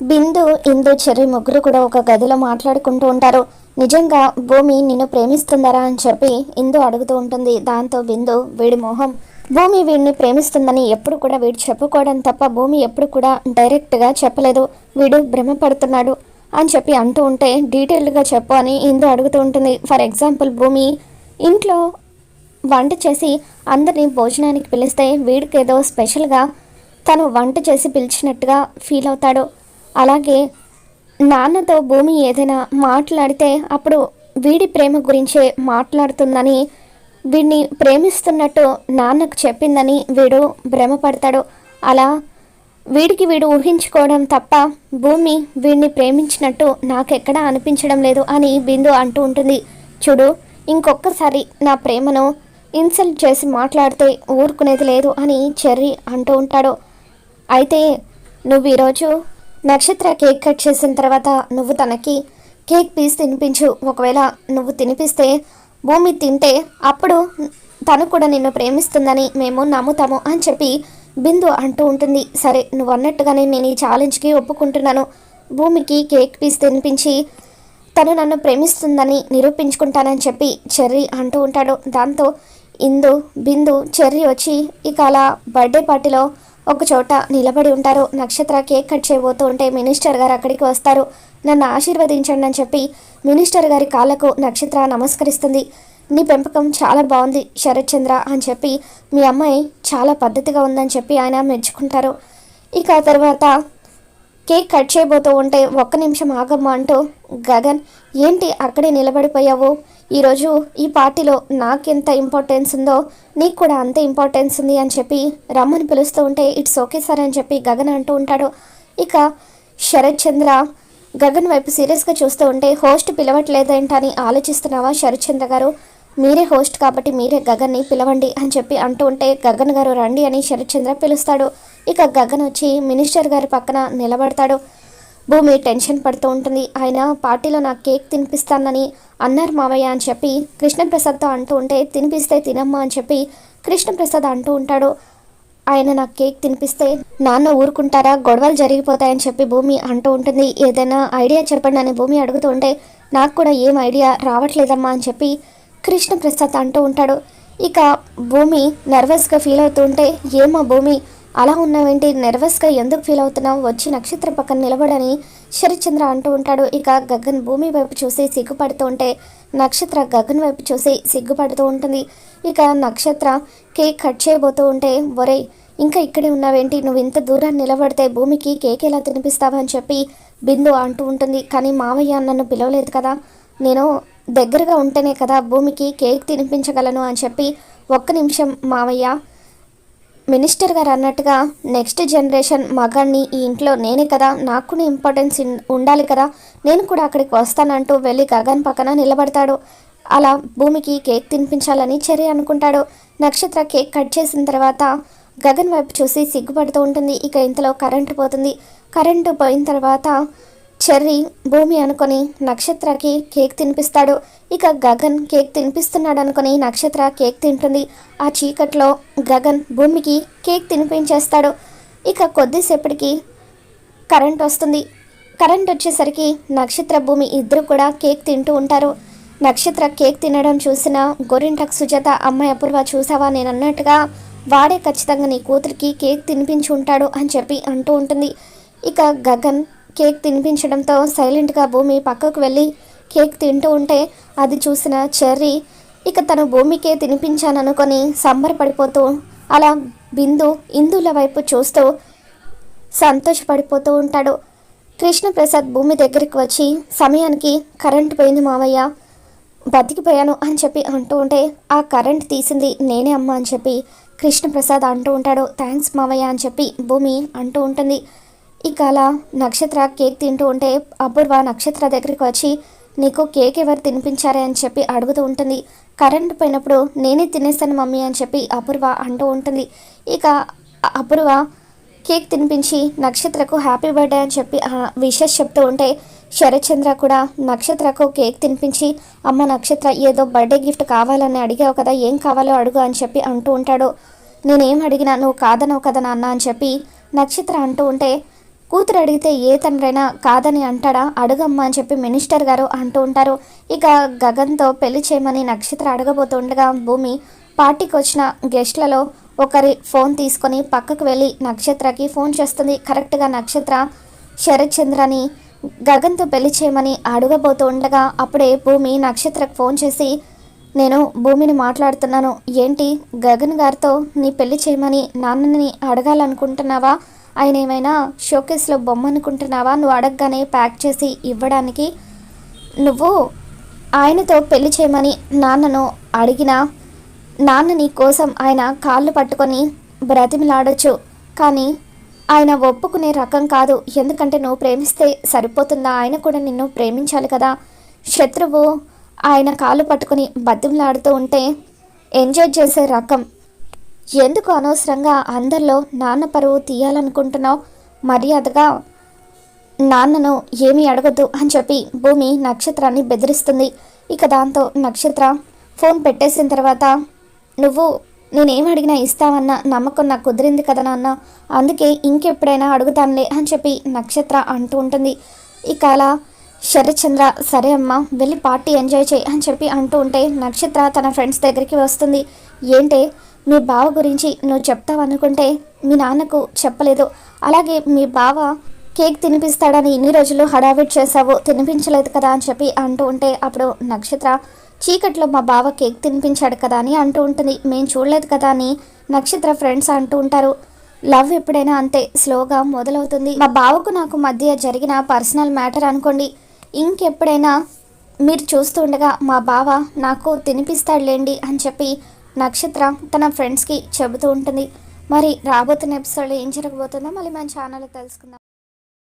బిందు ఇందు cherry ముగ్గురు కూడా ఒక గదిలో మాట్లాడుకుంటూ ఉంటారు. నిజంగా భూమి నిన్ను ప్రేమిస్తుందరా అని చెప్పి ఇందు అడుగుతూ ఉంటుంది. దాంతో బిందు వీడి మొహం. భూమి వీడిని ప్రేమిస్తుందని ఎప్పుడు కూడా వీడు చెప్పుకోవడం తప్ప భూమి ఎప్పుడు కూడా డైరెక్ట్గా చెప్పలేదు. వీడు భ్రమపడుతున్నాడు అని చెప్పి అంటూ ఉంటే డీటెయిల్డ్గా చెప్పు అని ఇందు అడుగుతూ ఉంటుంది. ఫర్ ఎగ్జాంపుల్ భూమి ఇంట్లో వంట చేసి అందరినీ భోజనానికి పిలిస్తే వీడికి ఏదో స్పెషల్గా తను వంట చేసి పిలిచినట్టుగా ఫీల్ అవుతాడు. అలాగే నాన్నతో భూమి ఏదైనా మాట్లాడితే అప్పుడు వీడి ప్రేమ గురించే మాట్లాడుతుందని వీడిని ప్రేమిస్తున్నట్టు నాన్నకు చెప్పిందని వీడు భ్రమపడతాడు. అలా వీడికి వీడు ఊహించుకోవడం తప్ప భూమి వీడిని ప్రేమించినట్టు నాకెక్కడా అనిపించడం లేదు అని బిందు అంటూ ఉంటుంది. చూడు ఇంకొకసారి నా ప్రేమను ఇన్సల్ట్ చేసి మాట్లాడితే ఊరుకునేది లేదు అని చెర్రీ అంటూ ఉంటాడు. అయితే నువ్వు ఈరోజు నక్షత్ర కేక్ కట్ చేసిన తర్వాత నువ్వు తనకి కేక్ పీస్ తినిపించు. ఒకవేళ నువ్వు తినిపిస్తే భూమి తింటే అప్పుడు తను కూడా నిన్ను ప్రేమిస్తుందని మేము నమ్ముతాము అని చెప్పి బిందు అంటూ ఉంటుంది. సరే నువ్వు అన్నట్టుగానే నేను ఈ ఛాలెంజ్కి ఒప్పుకుంటున్నాను. భూమికి కేక్ పీస్ తినిపించి తను నన్ను ప్రేమిస్తుందని నిరూపించుకుంటానని చెప్పి చెర్రీ అంటూ ఉంటాడు. దాంతో ఇందు బిందు చెర్రీ వచ్చి ఇక అలా బర్త్డే పార్టీలో ఒక చోట నిలబడి ఉంటారు. నక్షత్ర కేక్ కట్ చేయబోతూ ఉంటే మినిస్టర్ గారు అక్కడికి వస్తారు. నన్ను ఆశీర్వదించండి అని చెప్పి మినిస్టర్ గారి కాళ్ళకు నక్షత్ర నమస్కరిస్తుంది. నీ పెంపకం చాలా బాగుంది శరత్ చంద్ర అని చెప్పి మీ అమ్మాయి చాలా పద్ధతిగా ఉందని చెప్పి ఆయన మెచ్చుకుంటారు. ఇక ఆ తర్వాత కేక్ కట్ చేయబోతూ ఉంటే ఒక్క నిమిషం ఆగమ్మా అంటూ గగన్ ఏంటి అక్కడే నిలబడిపోయావు? ఈరోజు ఈ పార్టీలో నాకెంత ఇంపార్టెన్స్ ఉందో నీకు కూడా అంత ఇంపార్టెన్స్ ఉంది అని చెప్పి రమ్మని పిలుస్తూ ఉంటే ఇట్స్ ఓకే సార్ అని చెప్పి గగన్ అంటూ ఉంటాడు. ఇక శరత్ చంద్ర గగన్ వైపు సీరియస్గా చూస్తూ ఉంటే హోస్ట్ పిలవట్లేదేంటని ఆలోచిస్తున్నావా శరత్ చంద్ర గారు? మీరే హోస్ట్ కాబట్టి మీరే గగన్ని పిలవండి అని చెప్పి అంటూ ఉంటే గగన్ గారు రండి అని శరత్ చంద్ర పిలుస్తాడు. ఇక గగన్ వచ్చి మినిస్టర్ గారి పక్కన నిలబడతాడు. భూమి టెన్షన్ పడుతూ ఉంటుంది. ఆయన పార్టీలో నాకు కేక్ తినిపిస్తానని అన్నారు మావయ్య అని చెప్పి కృష్ణప్రసాద్తో అంటూ ఉంటే తినిపిస్తే తినమ్మా అని చెప్పి కృష్ణప్రసాద్ అంటూ ఉంటాడు. ఆయన నాకు కేక్ తినిపిస్తే నాన్న ఊరుకుంటారా? గొడవలు జరిగిపోతాయని చెప్పి భూమి అంటూ ఉంటుంది. ఏదైనా ఐడియా చెప్పండి అని భూమి అడుగుతూ ఉంటే నాకు కూడా ఏం ఐడియా రావట్లేదమ్మా అని చెప్పి కృష్ణప్రసాద్ అంటూ ఉంటాడు. ఇక భూమి నర్వస్గా ఫీల్ అవుతూ ఉంటే ఏమా భూమి అలా ఉన్నావేంటి? నర్వస్గా ఎందుకు ఫీల్ అవుతున్నావు? వచ్చి నక్షత్ర పక్కన నిలబడని శరత్చంద్ర అంటూ ఉంటాడు. ఇక గగన్ భూమి వైపు చూసి సిగ్గుపడుతూ ఉంటే నక్షత్ర గగన్ వైపు చూసి సిగ్గుపడుతూ ఉంటుంది. ఇక నక్షత్ర కేక్ కట్ చేయబోతూ ఉంటే ఒరే ఇంకా ఇక్కడే ఉన్నావేంటి? నువ్వు ఇంత దూరాన్ని నిలబడితే భూమికి కేక్ ఎలా తినిపిస్తావని అని చెప్పి బిందు అంటూ ఉంటుంది. కానీ మావయ్య నన్ను పిలవలేదు కదా. నేను దగ్గరగా ఉంటేనే కదా భూమికి కేక్ తినిపించగలను అని చెప్పి ఒక్క నిమిషం మావయ్య మినిస్టర్ గారు అన్నట్టుగా నెక్స్ట్ జనరేషన్ మగాన్ని ఈ ఇంట్లో నేనే కదా నాకు ఇంపార్టెన్స్ ఇన్- ఉండాలి కదా నేను కూడా అక్కడికి వస్తానంటూ వెళ్ళి గగన్ పక్కన నిలబడతాడు. అలా భూమికి కేక్ తినిపించాలని చర్య అనుకుంటాడు. నక్షత్ర కేక్ కట్ చేసిన తర్వాత గగన్ వైపు చూసి సిగ్గుపడుతూ ఉంటుంది. ఇక ఇంతలో కరెంటు పోతుంది. కరెంటు పోయిన తర్వాత చెర్రీ భూమి అనుకొని నక్షత్రకి కేక్ తినిపిస్తాడు. ఇక గగన్ కేక్ తినిపిస్తున్నాడు అనుకొని నక్షత్ర కేక్ తింటుంది. ఆ చీకట్లో గగన్ భూమికి కేక్ తినిపించేస్తాడు. ఇక కొద్దిసేపటికి కరెంట్ వస్తుంది. కరెంట్ వచ్చేసరికి నక్షత్ర భూమి ఇద్దరు కూడా కేక్ తింటూ ఉంటారు. నక్షత్ర కేక్ తినడం చూసిన గోరింటక్ సుజాత అమ్మాయి అపూర్వ చూసావా? నేను అన్నట్టుగా వాడే ఖచ్చితంగా నీ కూతురికి కేక్ తినిపించి ఉంటాడు అని చెప్పి అంటూ ఉంటుంది. ఇక గగన్ కేక్ తినిపించడంతో సైలెంట్గా భూమి పక్కకు వెళ్ళి కేక్ తింటూ ఉంటే అది చూసిన చెర్రీ ఇక తను భూమికే తినిపించాననుకొని సంబరపడిపోతూ అలా బిందు ఇందుల వైపు చూస్తూ సంతోషపడిపోతూ ఉంటాడు. కృష్ణప్రసాద్ భూమి దగ్గరికి వచ్చి సమయానికి కరెంట్ పోయింది మావయ్య బతికిపోయాను అని చెప్పి అంటూ ఉంటే ఆ కరెంట్ తీసింది నేనే అమ్మ అని చెప్పి కృష్ణప్రసాద్ అంటూ ఉంటాడు. థ్యాంక్స్ మావయ్య అని చెప్పి భూమి అంటూ ఉంటుంది. ఇక అలా నక్షత్ర కేక్ తింటూ ఉంటే అపూర్వ నక్షత్ర దగ్గరికి వచ్చి నీకు కేక్ ఎవరు తినిపించారే? అని చెప్పి అడుగుతూ ఉంటుంది. కరెంట్ పోయినప్పుడు నేనే తినేస్తాను మమ్మీ అని చెప్పి అపూర్వ అంటూ ఉంటుంది. ఇక అపూర్వ కేక్ తినిపించి నక్షత్రకు హ్యాపీ బర్త్డే అని చెప్పి విషెస్ చెప్తూ ఉంటే శరత్చంద్ర కూడా నక్షత్రకు కేక్ తినిపించి అమ్మ నక్షత్ర ఏదో బర్త్డే గిఫ్ట్ కావాలని అడిగావు కదా ఏం కావాలో అడుగు అని చెప్పి అంటూ ఉంటాడు. నేనేం అడిగినా నువ్వు కాదనవు కదా నాన్న అని చెప్పి నక్షత్ర అంటూ ఉంటే కూతురు అడిగితే ఏ తండ్రైనా కాదని అంటాడా? అడుగమ్మా అని చెప్పి మినిస్టర్ గారు అంటూ ఉంటారు. ఇక గగన్తో పెళ్ళి చేయమని నక్షత్ర అడగబోతుండగా భూమి పార్టీకి వచ్చిన గెస్ట్లలో ఒకరి ఫోన్ తీసుకొని పక్కకు వెళ్ళి నక్షత్రకి ఫోన్ చేస్తుంది. కరెక్ట్గా నక్షత్ర శరత్ చంద్రని గగన్తో పెళ్ళి చేయమని అడగబోతూ ఉండగా అప్పుడే భూమి నక్షత్రకు ఫోన్ చేసి నేను భూమిని మాట్లాడుతున్నాను. ఏంటి? గగన్ గారితో నీ పెళ్ళి చేయమని నాన్నని అడగాలనుకుంటున్నావా? ఆయన ఏమైనా షోకేస్లో బొమ్మ అనుకుంటున్నావా నువ్వు అడగగానే ప్యాక్ చేసి ఇవ్వడానికి. నువ్వు ఆయనతో పెళ్ళి చేయమని నాన్నను అడిగినా నాన్న నీ కోసం ఆయన కాళ్ళు పట్టుకొని బ్రతిమిలాడొచ్చు. కానీ ఆయన ఒప్పుకునే రకం కాదు. ఎందుకంటే నువ్వు ప్రేమిస్తే సరిపోతుందా? ఆయన కూడా నిన్ను ప్రేమించాలి కదా. శత్రువు ఆయన కాళ్ళు పట్టుకుని బతిమలాడుతూ ఉంటే ఎంజాయ్ చేసే రకం. ఎందుకు అనవసరంగా అందరిలో నాన్న పరువు తీయాలనుకుంటున్నావు? మర్యాదగా నాన్నను ఏమీ అడగద్దు అని చెప్పి భూమి నక్షత్రాన్ని బెదిరిస్తుంది. ఇక దాంతో నక్షత్ర ఫోన్ పెట్టేసిన తర్వాత నువ్వు నేనేం అడిగినా ఇస్తావన్న నమ్మకం నాకు కుదిరింది కదా నాన్న. అందుకే ఇంకెప్పుడైనా అడుగుతానులే అని చెప్పి నక్షత్ర అంటూ ఉంటుంది. ఇక అలా శరత్చంద్ర సరే అమ్మా వెళ్ళి పార్టీ ఎంజాయ్ చేయి అని చెప్పి అంటూ ఉంటే నక్షత్ర తన ఫ్రెండ్స్ దగ్గరికి వస్తుంది. ఏంటే మీ బావ గురించి నువ్వు చెప్తావనుకుంటే మీ నాన్నకు చెప్పలేదు. అలాగే మీ బావ కేక్ తినిపిస్తాడని ఇన్ని రోజులు హడావిడి చేశావు తినిపించలేదు కదా అని చెప్పి అంటూ ఉంటే అప్పుడు నక్షత్ర చీకట్లో మా బావ కేక్ తినిపించాడు కదా అని అంటూ ఉంటుంది. మేము చూడలేదు కదా అని నక్షత్ర ఫ్రెండ్స్ అంటూ ఉంటారు. లవ్ ఎప్పుడైనా అంతే స్లోగా మొదలవుతుంది. మా బావకు నాకు మధ్య జరిగిన పర్సనల్ మ్యాటర్ అనుకోండి. ఇంకెప్పుడైనా మీరు చూస్తుండగా మా బావ నాకు తినిపిస్తాడులేండి అని చెప్పి నక్షత్ర తన ఫ్రెండ్స్కి చెబుతూ ఉంటుంది. మరి రాబోతున్న ఎపిసోడ్లో ఏం జరగబోతుందో మళ్ళీ మన ఛానల్లో తెలుసుకుందాం.